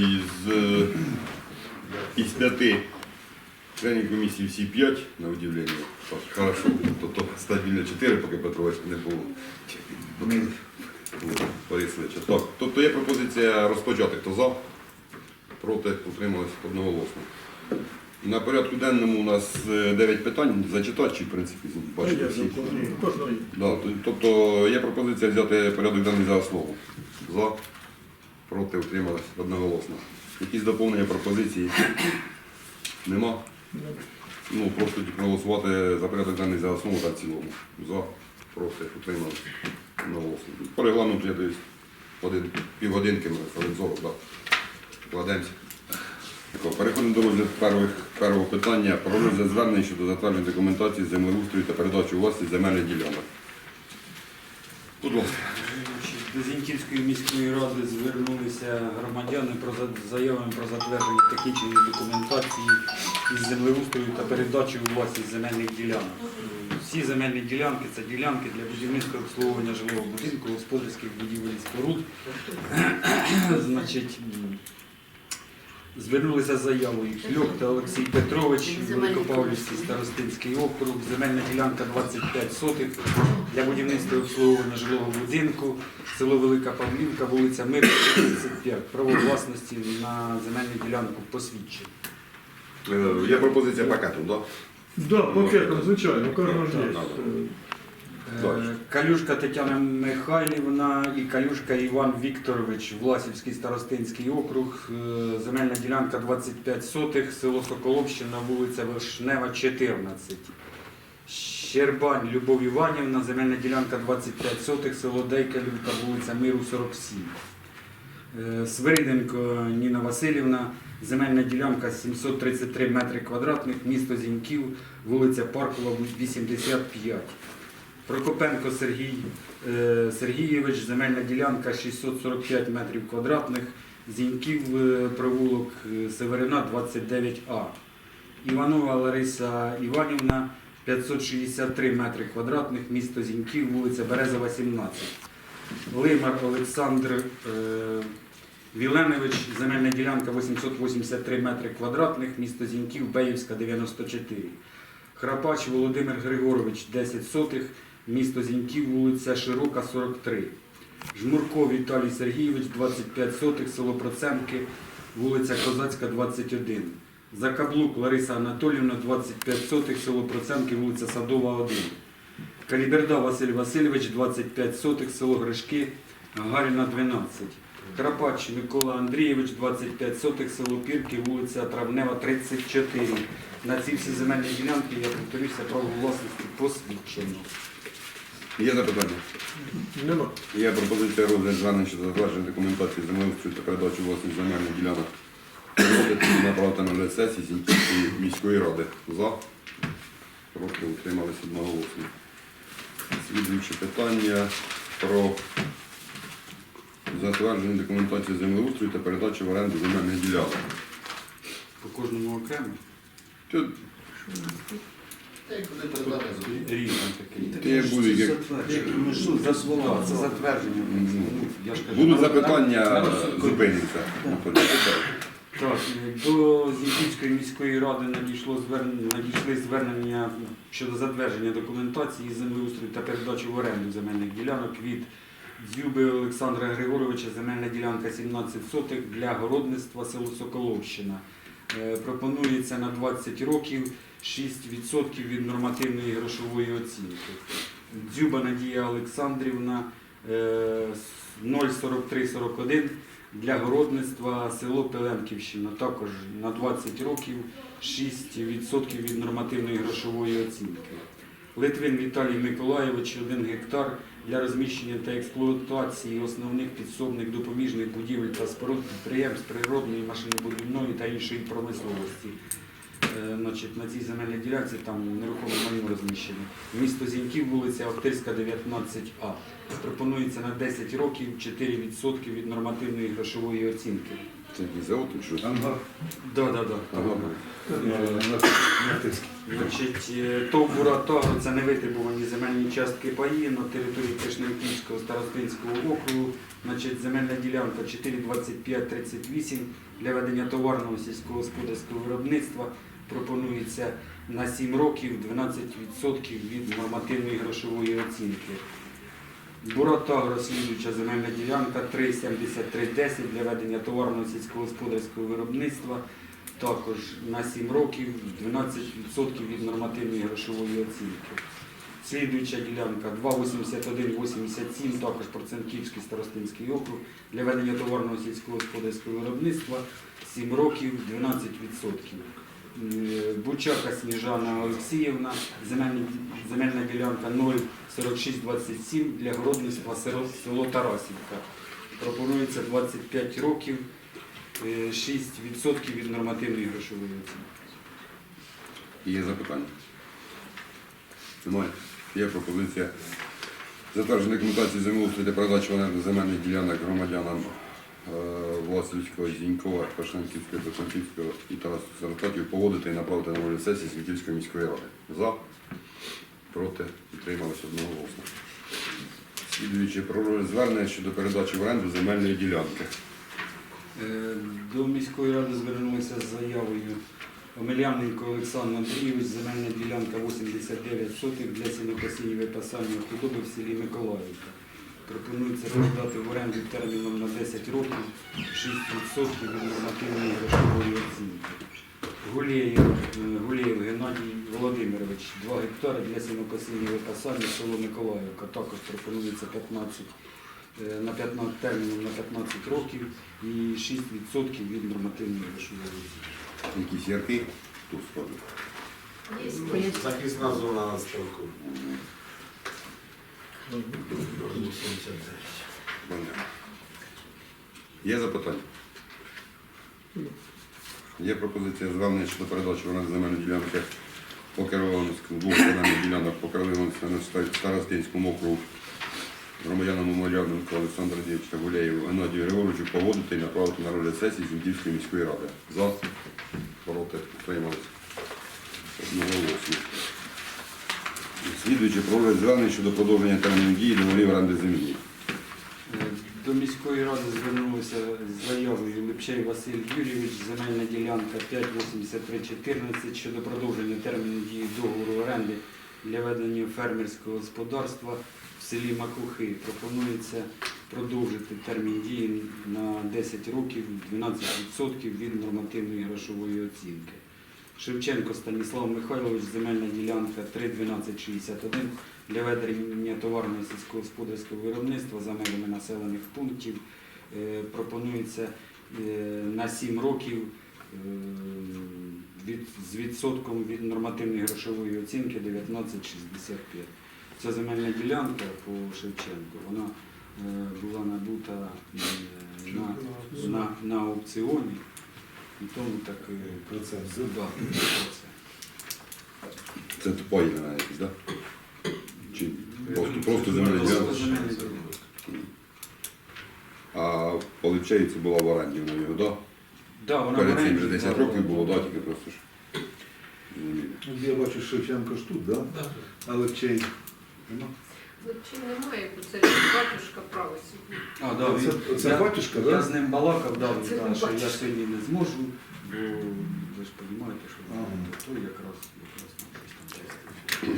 із, е, із п'яти членів комісії всі п'ять, на удивлення. Так, хорошо. Тобто стабільно чотири, поки Петрович не було. Борисовича. Так, тобто є пропозиція розпочати. Хто за? Проти утримались одноголосно. На порядку денному у нас 9 питань. Зачитати чи, в принципі, бачите всі. Да, тобто є пропозиція взяти порядок денний за основу. За, проти, утримались одноголосно. Якісь доповнення пропозиції? Нема? Ну, просто тільки голосувати за порядок денний за основу та в цілому. За, проти, утримались одноголосно. По регламенту я один, півгодинки, хвилин 40, так. Вкладемося. Переходимо до розгляду перших, першого питання про розгляд звернень щодо затвердження документації землеустрою та передачі у власність земельних ділянок. Будь ласка. До Зіньківської міської ради звернулися громадяни про заявами про затвердження технічної документації із землеустрою та передачі у власність земельних ділянок. Всі земельні ділянки це ділянки для будівництва обслуговування жилого будинку, господарських будівель і споруд. Значить, звернулися з заявою Кльох та Олексій Петрович, Великопавлівський старостинський округ, земельна ділянка 25 сотих для будівництва і обслуговування жилого будинку, село Велика Павлівка, вулиця Мир, 35, право власності на земельну ділянку посвідчення. Е, Є пропозиція пакетом, так? Да, пакетом, звичайно, кожного ж є. Е, Калюшка Тетяна Михайлівна і Калюшка Іван Вікторович, Власівський старостинський округ, е, земельна ділянка 25 сотих, село Соколовщина, вулиця Вишнева, 14. Щербань Любов Іванівна, земельна ділянка 25 сотих, село Дейкалівка, вулиця Миру, 47. Е, Свириденко Ніна Васильівна, земельна ділянка 733 метри квадратних, місто Зіньків, вулиця Паркова, 85. Прокопенко Сергій е, Сергійович, земельна ділянка 645 метрів квадратних, Зіньків, е, провулок е, Северина 29А. Іванова Лариса Іванівна, 563 метри квадратних, місто Зіньків, вулиця Березова, 17. Лимар Олександр Віленович, земельна ділянка 883 метри квадратних, місто Зіньків, Беївська, 94. Храпач Володимир Григорович, 10 сотих, місто Зіньків, вулиця Широка, 43. Жмурко Віталій Сергійович, 25 сотих, село Проценки, вулиця Козацька, 21. Закаблук Лариса Анатоліївна, 25 сотих, село Проценки, вулиця Садова, 1. Каліберда Василь Васильович, 25 сотих, село Гришки, Гагаріна, 12. Крапач Микола Андрійович, 25 сотих, село Пірки, вулиця Травнева, 34. На ці всі земельні ділянки, я повторюся, право власності посвідчено. Є запитання? Нема. Є пропозиція розгляд звернень щодо затвердження документації землеустрою та передачі власних земельних ділянок. Направити на розгляд сесії Зіньківської міської ради. За. Проти утримались одноголосно. Слідуюче питання про затвердження документації землеустрою та передачі в оренду земельних ділянок. По кожному окремо. Тут Рівень такий. Ти як буде, як- слова, це затвердження. Я ж кажу, будуть запитання, читай. Так, до Зіньківської міської ради надійшло звернення, надійшли звернення щодо затвердження документації землеустрою та передачі в оренду земельних ділянок від Дзюби Олександра Григоровича, земельна ділянка 17 сотих для городництва село Соколовщина. Е, Пропонується на 20 років 6% від нормативної грошової оцінки. Дзюба Надія Олександрівна е, 04341 для городництва село Пеленківщина. Також на 20 років 6% від нормативної грошової оцінки. Литвин Віталій Миколайович 1 гектар для розміщення та експлуатації основних підсобних допоміжних будівель та споруд підприємств природної, машинобудівної та іншої промисловості. Е, Значить, на цій земельній ділянці там нерухоме майно розміщено. Місто Зіньків, вулиця Охтирська, 19А. Пропонується на 10 років 4% від нормативної грошової оцінки. Це якийсь завод, чи що? Да, да, да. Ага. Значить, е, ТОВ «Буратагро» – це невитребувані земельні частки паї на території Кишневківського старостинського округу. Значить, земельна ділянка 42538 для ведення товарного сільськогосподарського виробництва пропонується на 7 років 12% від нормативної грошової оцінки. Буратагро, слідуюча земельна ділянка 37310 для ведення товарного сільськогосподарського виробництва. Також на 7 років 12% від нормативної грошової оцінки. Слідуюча ділянка 28187, також Проценківський старостинський округ для ведення товарного сільськогосподарського виробництва 7 років 12%. Е, Бучака Сніжана Олексіївна, земельна, ділянка 04627 для городництва село, Тарасівка. Пропонується 25 років, е, 6% від нормативної грошової оцінки. Є запитання? Немає. Є пропозиція. Затвердження документації землеустрою для передачі земельних ділянок громадянам е, Власівського, Зінькова, Пашанківського, Пашанківського і Тарасу Саркатів поводити і направити на волю сесії Світівської міської ради. За, проти, підтрималися одноголосно. Слідуючи про звернення щодо передачі в оренду земельної ділянки. Е, До міської ради звернулися з заявою Омеляненко Олександр Андрійович, земельна ділянка 89 сотих для сінокосіння випасання худоби в селі Миколаївка. Пропонується передати в оренду терміном на 10 років 6% від нормативної грошової оцінки. Гулєєв, е, Гулєєв Геннадій Володимирович, 2 гектари для сінокосіння випасання село Миколаївка. Також пропонується 15 е, на 15 терміном на 15 років і 6% від нормативної грошової оцінки. Якісь ярки? Тут скажу. Захисна зона на ставку. Є запитання? Є пропозиція звернення щодо передачі в оренду земельної ділянки по Кировоградському, двох земельних ділянок по Кировоградському Старостинському округу громадянам Маморявненко Олександру Дівчика Гуляєву Геннадію Григоровичу поводити і направити на розгляд сесії Зінківської міської ради. За, проти, утримались. Одноголосно. Слідуючи про розгляд звернень щодо продовження терміну дії договорів оренди землі. Е, До міської ради звернулися з заявою Лепчей Василь Юрійович, земельна ділянка 58314 щодо продовження терміну дії договору оренди для ведення фермерського господарства в селі Макухи. Пропонується продовжити термін дії на 10 років 12% від нормативної грошової оцінки. Шевченко Станіслав Михайлович, земельна ділянка 31261 для ведення товарного сільськогосподарського виробництва за межами населених пунктів. Е, Пропонується е, на 7 років е, від, з відсотком від нормативної грошової оцінки 19,65. Ця земельна ділянка по Шевченку, вона була набута на, на, на аукціоні. І тому так е, Процент. да, це. Це тупоїна якісь, так? Чи просто, просто земельна ділянка? А по Липчеївці була в оренді вона його, так? Да, вона Перед цим вже 10 років да, було, да. так, тільки просто ж. Я бачу, що Шевченко ж тут, да? Але чей? Нема? Чи немає, бо це батюшка право сьогодні. А, да, він- це я- батюшка, Я з ним балакав, да, він каже, що я бачиш. сьогодні не зможу, бо ви ж розумієте, що Ага. то якраз якраз на щось там.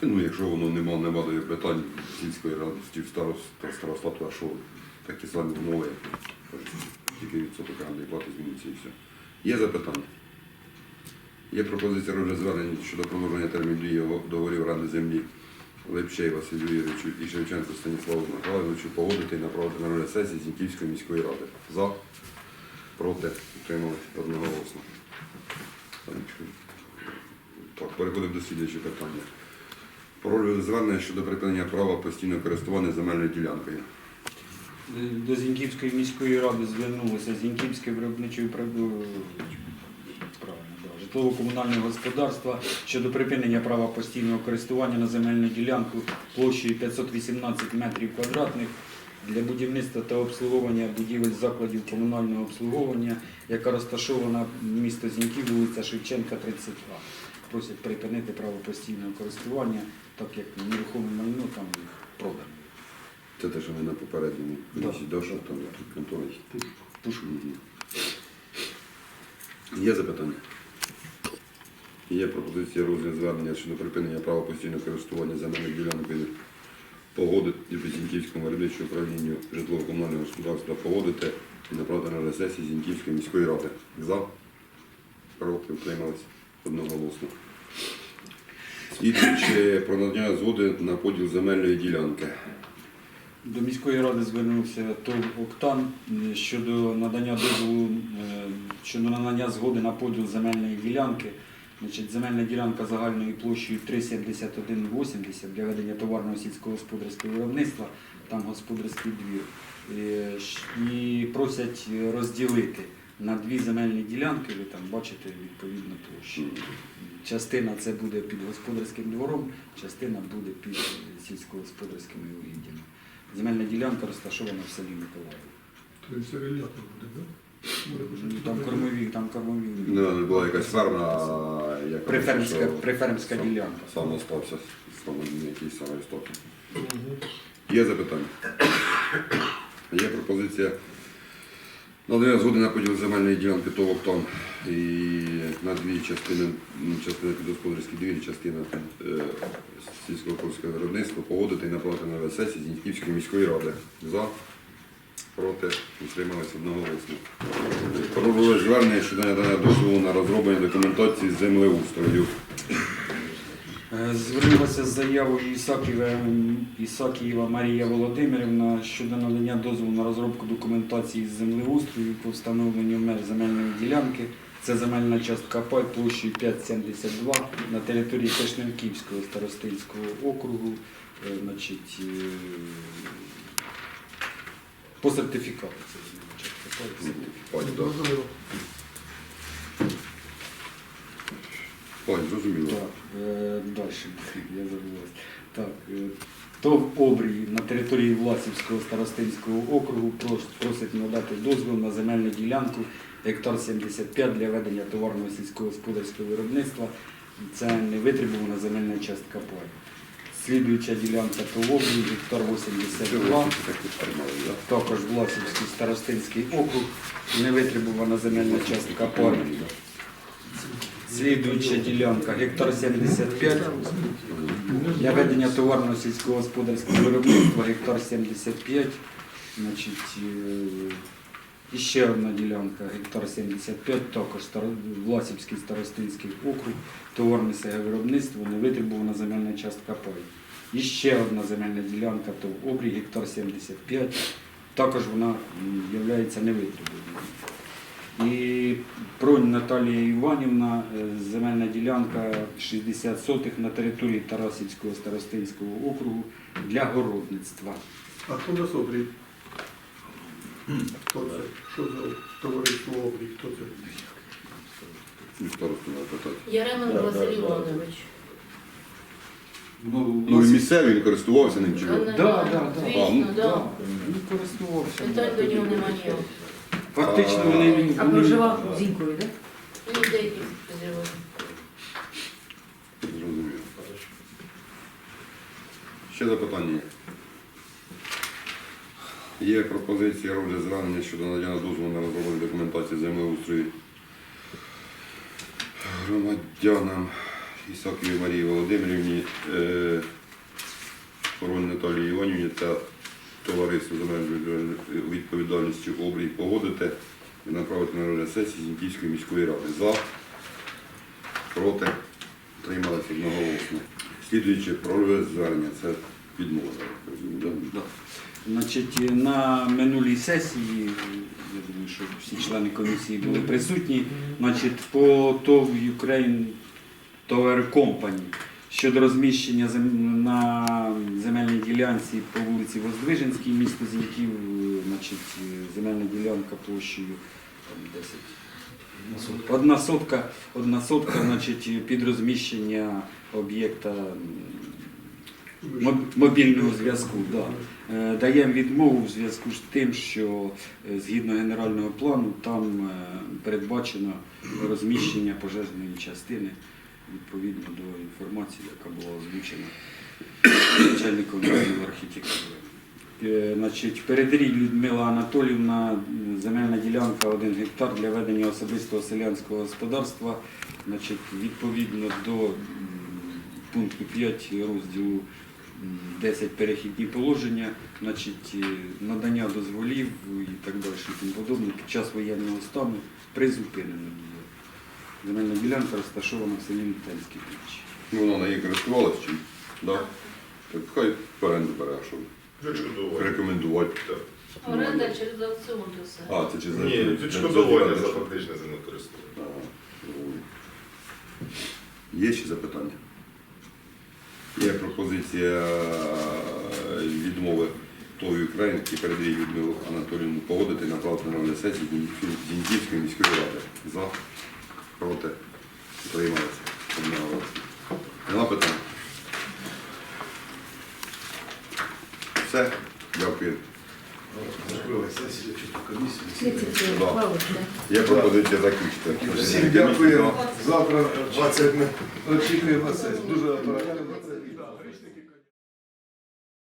Та, Ну, якщо воно нема, нема до питань сільської ради, чи в старост, та старостату, а що такі самі умови, тільки відсоток орендної плати зміниться і все. Є запитання? Є пропозиція розгляд звернень щодо продовження терміну дії договорів оренди землі Лепчей Василю Юрійовичу і Шевченку Станіславу Михайловичу погодити і направити на розгляд сесії Зіньківської міської ради. За, проти, утримались одноголосно. Так, переходимо до слідуючого питання. Про звернення щодо припинення права постійного користування земельною ділянкою. До Зіньківської міської ради звернулося Зіньківське виробниче управління правильно, да, житлово-комунального господарства щодо припинення права постійного користування на земельну ділянку площею 518 метрів квадратних для будівництва та обслуговування будівель закладів комунального обслуговування, яка розташована в місто Зіньків, вулиця Шевченка, 32. просять припинити право постійного користування, так як нерухоме майно там продано. Це те, що ми на попередньому комісії, да, що там конторі. Пушку. Є запитання? Є пропозиція розгляд звернення щодо припинення права постійного користування земельних ділянок погодити Зіньківському виробничому управлінню житлово-комунального господарства погодити і направити на сесії Зіньківської міської ради. За? Проти утримались одноголосно. Слідуючи про надання згоди на поділ земельної ділянки. До міської ради звернувся ТОВ Октан е, щодо надання дозволу е, щодо надання згоди на поділ земельної ділянки. Значить, земельна ділянка загальною площею 371,80 для ведення товарного сільськогосподарського виробництва, там господарський двір. Е, І просять розділити на дві земельні ділянки, ви там бачите відповідну площу. Частина це буде під господарським двором, частина буде під сільськогосподарськими угіддями. Земельна ділянка розташована в селі Миколаїв. Тобто релятор буде, так? Ну, Там кормові, там кормові. Ну, не була якась ферма, яка Прифермська, прифермська сам- ділянка. Сам остався, сам якийсь саме істоки. Є запитання? Є пропозиція надання згоди на поділ земельної ділянки ТОВ «Октон» і на дві частини, м, частина під господарські дві, частина під е, сільськогосподарського виробництва погодити і направити на сесії Зіньківської міської ради. За, проти, утрималися одноголосно. Пробували звернення щодо надання дозволу на розроблення документації з землеустрою. Е, Звернулася з заявою Ісаківа, Ісакієва Марія Володимирівна щодо надання дозволу на розробку документації з землеустрою по встановленню меж земельної ділянки. Це земельна частка пай площею 5,72 на території Тишневківського старостинського округу. Е, Значить, е, по сертифікату це земельна частка пай. Да. Зрозуміло. Так, е, далі, я забуваюсь. Так, е, ТОВ Обрій на території Власівського старостинського округу прос- просить надати дозвіл на земельну ділянку гектар 75 для ведення товарного сільськогосподарського виробництва. Це не витребувана земельна частка пай. Слідуюча ділянка ТОВ Обрій, гектар 82. Також Власівський старостинський округ, невитребувана земельна частка пай. Слідуюча ділянка гектар 75 для ведення товарного сільськогосподарського виробництва. Гектар 75. Значить, і ще одна ділянка гектар 75, також Власівський старостинський округ, товарне виробництво, невитребувана земельна частка пай. І ще одна земельна ділянка, то в обрій гектар 75, також вона є невитребуваною. І Бронь Наталія Іванівна, е, земельна ділянка 60 сотих на території Тарасівського старостинського округу для городництва. А хто нас обрій? Хто це? Що за товариство обрій? Хто це? Яременко Василь Іванович. Ну, Ну, і місцевий він користувався ним чи ні? Да, да, да. Звісно. Він користувався. Питань до нього немає. Фактично вони він А проживав зінькою, так? Ну, деякі позивали. Зрозуміло. Ще запитання є? Є пропозиція розгляд звернення щодо надання дозволу на розроблення документації землеустрою громадянам Ісаковій Марії Володимирівні, е, Коронь Наталії Іванівні та товариству земельною відповідальністю обрій погодити і направити на розгляд сесії Зіньківської міської ради. За, проти, трималися одноголосно. Слідуючи про звернення, це відмова. Да. Значить, на минулій сесії, я думаю, що всі члени комісії були присутні, значить, по ТОВ Ukraine Tower Company щодо розміщення зем- на земельній ділянці по вулиці Воздвиженській, місто Зіньків, е, значить, е, земельна ділянка площею там, 10. Одна сотка, одна сотка, значить, під розміщення об'єкта мобільного зв'язку. Да. Е, Даємо відмову в зв'язку з тим, що згідно генерального плану там передбачено розміщення пожежної частини відповідно до інформації, яка була озвучена начальником архітектури. Е, Значить, Передрій Людмила Анатолівна, земельна ділянка 1 гектар для ведення особистого селянського господарства. Значить, відповідно до пункту 5 розділу 10 перехідні положення, значить, е, надання дозволів і так далі, і тому подобне під час воєнного стану призупинено. Земельна ділянка розташована в селі Мітельській площі. Ну, вона нею користувалась чим? Да? Так хай оренду бере, а що Відшкодування. рекомендувати. Оренда через аукціон то все. А, це чи за Ні, відшкодування за- за фактичне землекористування. Зрозумів. Є ще запитання? Є пропозиція е, відмови тої українки передає Людмилу Анатолійовну погодити на розгляд сесії Дінківської міської ради. За, проти, утрималися. Одного. Нема питань? Все, дякую. Да. Є пропозиція закінчити. Всім дякую. Завтра 20 очікуємо вас. Дуже оперативно це.